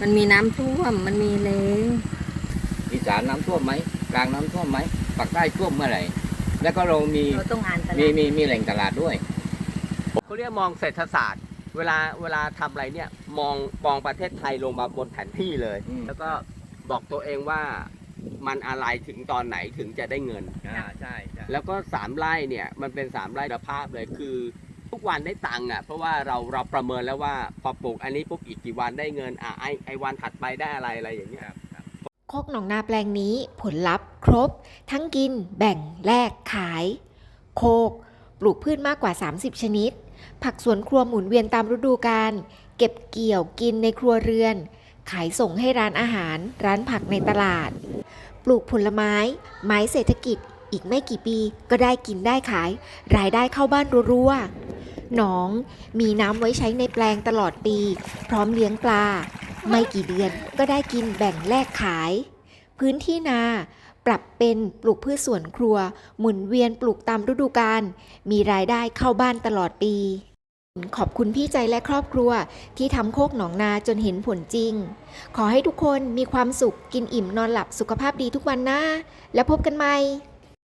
มันมีน้ำท่วม มันมีเลงอีสานน้ำท่วมไหมกลางน้ำท่วมไหมปากใต้ท่วมเมื่อไหร่ แล้วก็เรามีเราต้องอ่านตลามีดมีมีแหล่งตลาดด้วย เขาเรียกมองเศรษฐศาสตร์ เวลาเวลาทำอะไรเนี่ยมองมองประเทศไทยลงมาบนแผนที่เลย อืม แล้วก็บอกตัวเองว่ามันอะไรถึงตอนไหนถึงจะได้เงิน อ่าใช่ใช่แล้วก็สามไร่เนี่ยมันเป็นสามไร่คุณภาพเลยคือทุ กวันได้ตังค์อะเพราะว่าเราเราประเมินแล้วว่าพอปลูกอันนี้ปุ๊บอีกกี่วันได้เงินอะไอไอวันถัดไปได้อะไรอะไรอย่างเงี้ยโคกหนองนาแปลงนี้ผลลัพธ์ครบ ทั้งกินแบ่งแลกขาย โคก ปลูกพืชมากกว่า 30 ชนิด ผักสวนครัวหมุนเวียนตามฤดูกาลเก็บเกี่ยวกินในครัวเรือน ขายส่งให้ร้านอาหาร ร้านผักในตลาด ปลูกผลไม้ ไม้เศรษฐกิจอีกไม่กี่ปีก็ได้กินได้ขาย รายได้เข้าบ้านรัวๆ หนอง มีน้ำไว้ใช้ในแปลงตลอดปี พร้อมเลี้ยงปลา ไม่กี่เดือนก็ได้กินแบ่งแลกขาย พื้นที่นาปรับเป็นปลูกพืชสวนครัว หมุนเวียนปลูกตามฤดูกาลมีรายได้เข้าบ้านตลอดปี ขอบคุณพี่ใจและครอบครัวที่ทำโคกหนองนาจนเห็นผลจริง ขอให้ทุกคนมีความสุขกินอิ่มนอนหลับสุขภาพดีทุกวันนะ แล้วพบกันใหม่